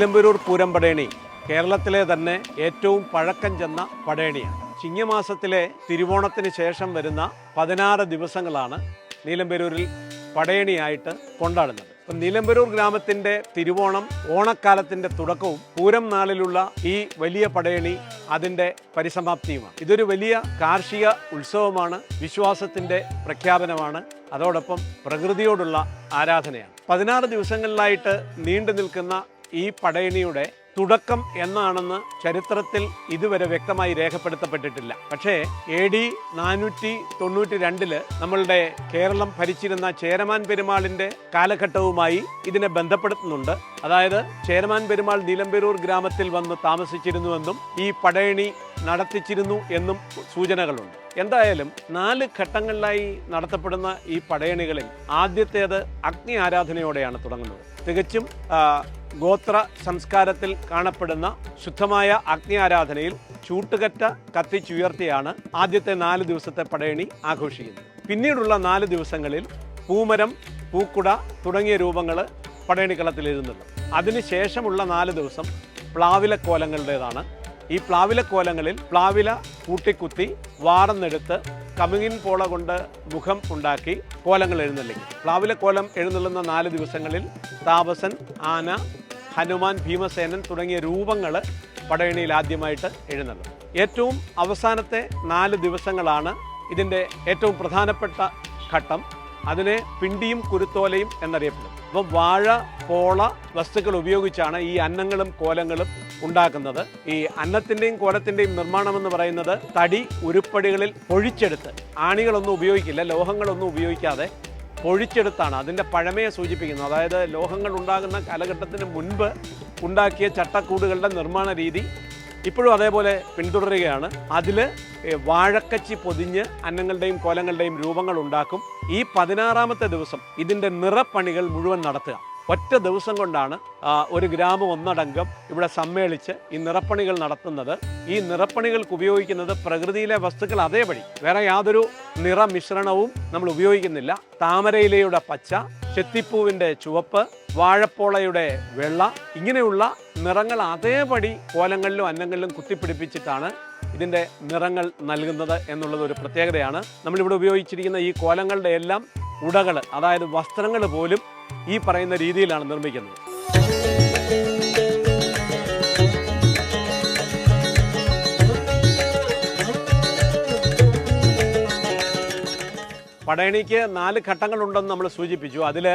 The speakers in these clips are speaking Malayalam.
നീലമ്പരൂർ പൂരം പടയണി കേരളത്തിലെ തന്നെ ഏറ്റവും പഴക്കം ചെന്ന പടയണിയാണ്. ചിങ്ങമാസത്തിലെ തിരുവോണത്തിന് ശേഷം വരുന്ന പതിനാറ് ദിവസങ്ങളാണ് നീലമ്പരൂരിൽ പടയണിയായിട്ട് കൊണ്ടാടുന്നത്. അപ്പം നീലമ്പരൂർ ഗ്രാമത്തിന്റെ തിരുവോണം ഓണക്കാലത്തിന്റെ തുടക്കവും പൂരം നാളിലുള്ള ഈ വലിയ പടയണി അതിന്റെ പരിസമാപ്തിയുമാണ്. ഇതൊരു വലിയ കാർഷിക ഉത്സവമാണ് വിശ്വാസത്തിന്റെ പ്രഖ്യാപനമാണ് അതോടൊപ്പം പ്രകൃതിയോടുള്ള ആരാധനയാണ്. പതിനാറ് ദിവസങ്ങളിലായിട്ട് നീണ്ടു നിൽക്കുന്ന ഈ പടയണിയുടെ തുടക്കം എന്നാണെന്ന് ചരിത്രത്തിൽ ഇതുവരെ വ്യക്തമായി രേഖപ്പെടുത്തപ്പെട്ടിട്ടില്ല. പക്ഷേ എ ഡി നാനൂറ്റി തൊണ്ണൂറ്റി രണ്ടിൽ നമ്മളുടെ കേരളം ഭരിച്ചിരുന്ന ചേരമാൻ പെരുമാളിന്റെ കാലഘട്ടവുമായി ഇതിനെ ബന്ധപ്പെടുത്തുന്നുണ്ട്. അതായത് ചേരമാൻ പെരുമാൾ നീലമ്പേരൂർ ഗ്രാമത്തിൽ വന്ന് താമസിച്ചിരുന്നുവെന്നും ഈ പടയണി നടത്തിച്ചിരുന്നു എന്നും സൂചനകളുണ്ട്. എന്തായാലും നാല് ഘട്ടങ്ങളിലായി നടത്തപ്പെടുന്ന ഈ പടയണികളിൽ ആദ്യത്തേത് അഗ്നി ആരാധനയോടെയാണ് തുടങ്ങുന്നത്. തികച്ചും ഗോത്ര സംസ്കാരത്തിൽ കാണപ്പെടുന്ന ശുദ്ധമായ അഗ്നി ആരാധനയിൽ ചൂട്ടുകറ്റ കത്തിച്ചുയർത്തിയാണ് ആദ്യത്തെ നാല് ദിവസത്തെ പടയണി ആഘോഷിക്കുന്നത്. പിന്നീടുള്ള നാല് ദിവസങ്ങളിൽ പൂമരം പൂക്കുട തുടങ്ങിയ രൂപങ്ങൾ പടയണിക്കളത്തിൽ എഴുതുന്നുണ്ട് അതിനുശേഷമുള്ള നാല് ദിവസം പ്ലാവില കോലങ്ങളുടേതാണ് ഈ പ്ലാവില കോലങ്ങളിൽ പ്ലാവില കൂട്ടിക്കുത്തി വാറന്നെടുത്ത് കമിങ്ങിൻ പോള കൊണ്ട് മുഖം ഉണ്ടാക്കി കോലങ്ങൾ എഴുന്നള്ളി പ്ലാവില കോലം എഴുന്നള്ളുന്ന നാല് ദിവസങ്ങളിൽ താപസൻ ആന ഹനുമാൻ ഭീമസേനൻ തുടങ്ങിയ രൂപങ്ങൾ പടയണിയിൽ ആദ്യമായിട്ട് എഴുന്നള്ളും. ഏറ്റവും അവസാനത്തെ നാല് ദിവസങ്ങളാണ് ഇതിന്റെ ഏറ്റവും പ്രധാനപ്പെട്ട ഘട്ടം. അതിനെ പിണ്ടിയും കുരുത്തോലയും എന്നറിയപ്പെടും അപ്പം വാഴ പോള വസ്തുക്കൾ ഉപയോഗിച്ചാണ് ഈ അന്നങ്ങളും കോലങ്ങളും ഉണ്ടാക്കുന്നത്. ഈ അന്നത്തിന്റെയും കോലത്തിന്റെയും നിർമ്മാണം എന്ന് പറയുന്നത് തടി ഉരുപ്പടികളിൽ പൊഴിച്ചെടുത്ത് ആണികളൊന്നും ഉപയോഗിക്കില്ല ലോഹങ്ങളൊന്നും ഉപയോഗിക്കാതെ പൊഴിച്ചെടുത്താണ് അതിന്റെ പഴമയെ സൂചിപ്പിക്കുന്നത്. അതായത് ലോഹങ്ങൾ ഉണ്ടാകുന്ന കാലഘട്ടത്തിന് മുൻപ് ഉണ്ടാക്കിയ ചട്ടക്കൂടുകളുടെ നിർമ്മാണ രീതി ഇപ്പോഴും അതേപോലെ പിന്തുടരുകയാണ്. അതിൽ വാഴക്കച്ചി പൊതിഞ്ഞ് അന്നങ്ങളുടെയും കോലങ്ങളുടെയും രൂപങ്ങൾ ഉണ്ടാക്കും. ഈ പതിനാറാമത്തെ ദിവസം ഇതിന്റെ നിറപ്പണികൾ മുഴുവൻ നടത്തുക. ഒറ്റ ദിവസം കൊണ്ടാണ് ഒരു ഗ്രാമം ഒന്നടങ്കം ഇവിടെ സമ്മേളിച്ച് ഈ നിറപ്പണികൾ നടത്തുന്നത്. ഈ നിറപ്പണികൾക്ക് ഉപയോഗിക്കുന്നത് പ്രകൃതിയിലെ വസ്തുക്കൾ അതേപടി. വേറെ യാതൊരു നിറമിശ്രണവും നമ്മൾ ഉപയോഗിക്കുന്നില്ല. താമരയിലയുടെ പച്ച ചെത്തിപ്പൂവിന്റെ ചുവപ്പ് വാഴപ്പോളയുടെ വെള്ള ഇങ്ങനെയുള്ള നിറങ്ങൾ അതേപടി കോലങ്ങളിലും അന്നങ്ങളിലും കുത്തിപ്പിടിപ്പിച്ചിട്ടാണ് ഇതിന്റെ നിറങ്ങൾ നൽകുന്നത് എന്നുള്ളത് ഒരു പ്രത്യേകതയാണ്. നമ്മളിവിടെ ഉപയോഗിച്ചിരിക്കുന്ന ഈ കോലങ്ങളുടെ എല്ലാം ഉടകൾ അതായത് വസ്ത്രങ്ങൾ പോലും ഈ പറയുന്ന രീതിയിലാണ് നിർമ്മിക്കുന്നത്. പടയണിക്ക് നാല് ഘട്ടങ്ങളുണ്ടെന്ന് നമ്മൾ സൂചിപ്പിച്ചു. അതിൽ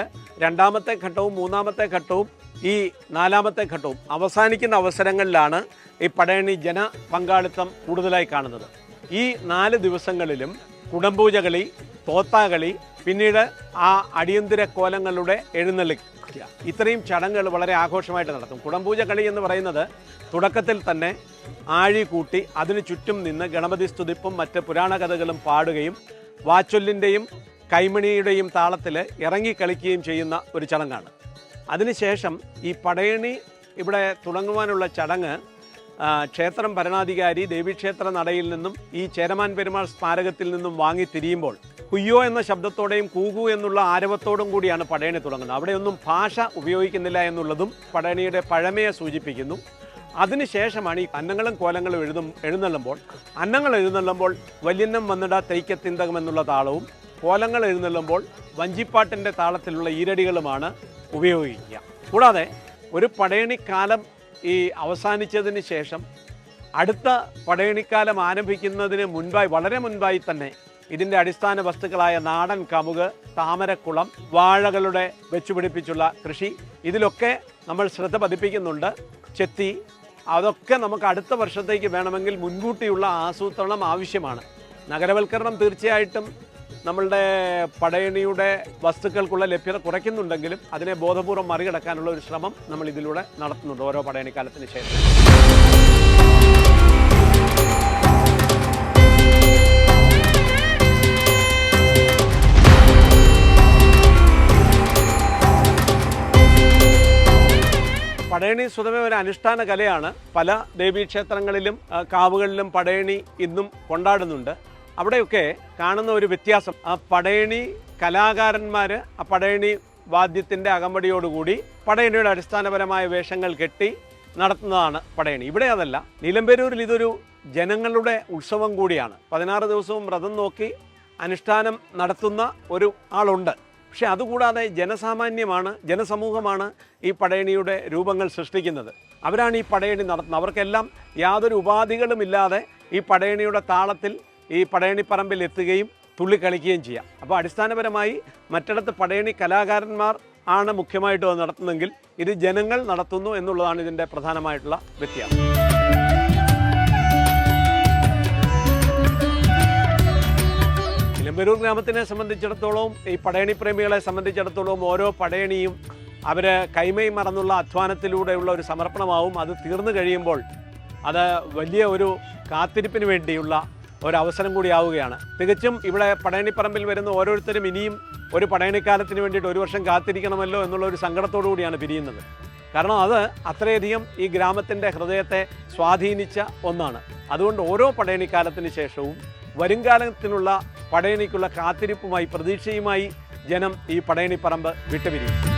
രണ്ടാമത്തെ ഘട്ടവും മൂന്നാമത്തെ ഘട്ടവും ഈ നാലാമത്തെ ഘട്ടവും അവസാനിക്കുന്ന അവസരങ്ങളിലാണ് ഈ പടയണി ജന പങ്കാളിത്തം കൂടുതലായി കാണുന്നത്. ഈ നാല് ദിവസങ്ങളിലും കുടംപൂജകളി തോത്താകളി പിന്നീട് ആ അടിയന്തര കോലങ്ങളുടെ എഴുന്നള്ളിക്കുക ഇത്രയും ചടങ്ങുകൾ വളരെ ആഘോഷമായിട്ട് നടത്തും കുടംപൂജ കളി എന്ന് പറയുന്നത് തുടക്കത്തിൽ തന്നെ ആഴി കൂട്ടി അതിനു ചുറ്റും നിന്ന് ഗണപതി സ്തുതിപ്പും മറ്റ് പുരാണ കഥകളും പാടുകയും വാച്ചൊല്ലിന്റെയും കൈമണിയുടെയും താളത്തിൽ ഇറങ്ങി കളിക്കുകയും ചെയ്യുന്ന ഒരു ചടങ്ങാണ്. അതിനുശേഷം ഈ പടയണി ഇവിടെ തുടങ്ങുവാനുള്ള ചടങ്ങ് ക്ഷേത്രം ഭരണാധികാരി ദേവീക്ഷേത്ര നടയിൽ നിന്നും ഈ ചേരമാൻ പെരുമാൾ സ്മാരകത്തിൽ നിന്നും വാങ്ങി തിരിയുമ്പോൾ കുയ്യോ എന്ന ശബ്ദത്തോടെയും കൂകു എന്നുള്ള ആരവത്തോടും കൂടിയാണ് പടയണി തുടങ്ങുന്നത്. അവിടെയൊന്നും ഭാഷ ഉപയോഗിക്കുന്നില്ല എന്നുള്ളതും പടയണിയുടെ പഴമയെ സൂചിപ്പിക്കുന്നു. അതിനുശേഷമാണ് ഈ അന്നങ്ങളും കോലങ്ങളും എഴുതും എഴുന്നള്ളുമ്പോൾ അന്നങ്ങൾ എഴുന്നള്ളുമ്പോൾ വല്യന്നം വന്നിട തൈക്കത്തിന്തകം എന്നുള്ള താളവും കോലങ്ങൾ എഴുന്നള്ളുമ്പോൾ വഞ്ചിപ്പാട്ടിന്റെ താളത്തിലുള്ള ഈരടികളുമാണ് ഉപയോഗിക്കുക. കൂടാതെ ഒരു പടയണിക്കാലം ഈ അവസാനിച്ചതിന് ശേഷം അടുത്ത പടയണിക്കാലം ആരംഭിക്കുന്നതിന് മുൻപായി വളരെ മുൻപായി തന്നെ ഇതിന്റെ അടിസ്ഥാന വസ്തുക്കളായ നാടൻ കമുക് താമരക്കുളം വാഴകളുടെ വെച്ചുപിടിപ്പിച്ചുള്ള കൃഷി. ഇതിലൊക്കെ നമ്മൾ ശ്രദ്ധ പതിപ്പിക്കുന്നുണ്ട്. ചെത്തി അതൊക്കെ നമുക്ക് അടുത്ത വർഷത്തേക്ക് വേണമെങ്കിൽ മുൻകൂട്ടിയുള്ള ആസൂത്രണം ആവശ്യമാണ്. നഗരവൽക്കരണം തീർച്ചയായിട്ടും നമ്മളുടെ പടയണിയുടെ വസ്തുക്കൾക്കുള്ള ലഭ്യത കുറയ്ക്കുന്നുണ്ടെങ്കിലും അതിനെ ബോധപൂർവം മറികടക്കാനുള്ള ഒരു ശ്രമം നമ്മൾ ഇതിലൂടെ നടത്തുന്നുണ്ട് ഓരോ പടയണിക്കാലത്തിന് ശേഷം. പടയണി സ്വതമേ ഒരു അനുഷ്ഠാന കലയാണ്. പല ദേവീക്ഷേത്രങ്ങളിലും കാവുകളിലും പടയണി ഇന്നും കൊണ്ടാടുന്നുണ്ട്. അവിടെയൊക്കെ കാണുന്ന ഒരു വ്യത്യാസം. ആ പടയണി കലാകാരന്മാർ ആ പടയണി വാദ്യത്തിന്റെ അകമ്പടിയോടുകൂടി പടയണിയുടെ അടിസ്ഥാനപരമായ വേഷങ്ങൾ കെട്ടി നടത്തുന്നതാണ് പടയണി. ഇവിടെ അതല്ല നിലമ്പേരൂരിൽ ഇതൊരു ജനങ്ങളുടെ ഉത്സവം കൂടിയാണ്. പതിനാറ് ദിവസവും വ്രതം നോക്കി അനുഷ്ഠാനം നടത്തുന്ന ഒരു ആളുണ്ട്. പക്ഷേ അതുകൂടാതെ ജനസാമാന്യമാണ് ജനസമൂഹമാണ് ഈ പടയണിയുടെ രൂപങ്ങൾ സൃഷ്ടിക്കുന്നത്. അവരാണ് ഈ പടയണി നടത്തുന്നത്. അവർക്കെല്ലാം യാതൊരു ഉപാധികളുമില്ലാതെ ഈ പടയണിയുടെ താളത്തിൽ ഈ പടയണിപ്പറമ്പിൽ എത്തുകയും തുള്ളി കളിക്കുകയും ചെയ്യാം. അപ്പോൾ അടിസ്ഥാനപരമായി മറ്റിടത്ത് പടയണി കലാകാരന്മാർ ആണ് മുഖ്യമായിട്ട് അത് നടത്തുന്നതെങ്കിൽ ഇത് ജനങ്ങൾ നടത്തുന്നു എന്നുള്ളതാണ് ഇതിന്റെ പ്രധാനമായിട്ടുള്ള വ്യത്യാസം. നിലമ്പരൂർ ഗ്രാമത്തിനെ സംബന്ധിച്ചിടത്തോളം ഈ പടയണി പ്രേമികളെ സംബന്ധിച്ചിടത്തോളം ഓരോ പടയണിയും അവർ കൈമയും മറന്നുള്ള അധ്വാനത്തിലൂടെയുള്ള ഒരു സമർപ്പണമാവും. അത് തീർന്നു കഴിയുമ്പോൾ അത് വലിയ ഒരു കാത്തിരിപ്പിന് വേണ്ടിയുള്ള ഒരു അവസരം കൂടിയാവുകയാണ് തികച്ചും ഇവിടെ പടയണിപ്പറമ്പിൽ വരുന്ന ഓരോരുത്തരും ഇനിയും ഒരു പടയണിക്കാലത്തിന് വേണ്ടിയിട്ട് ഒരു വർഷം കാത്തിരിക്കണമല്ലോ എന്നുള്ള ഒരു സങ്കടത്തോടു കൂടിയാണ് പിരിയുന്നത്. കാരണം അത് അത്രയധികം ഈ ഗ്രാമത്തിന്റെ ഹൃദയത്തെ സ്വാധീനിച്ച ഒന്നാണ്. അതുകൊണ്ട് ഓരോ പടയണിക്കാലത്തിന് ശേഷവും വരുംകാലത്തിനുള്ള പടയണിക്കുള്ള കാത്തിരിപ്പുമായി പ്രതീക്ഷയുമായി ജനം ഈ പടയണിപ്പറമ്പ് വിട്ടുപിരിയും.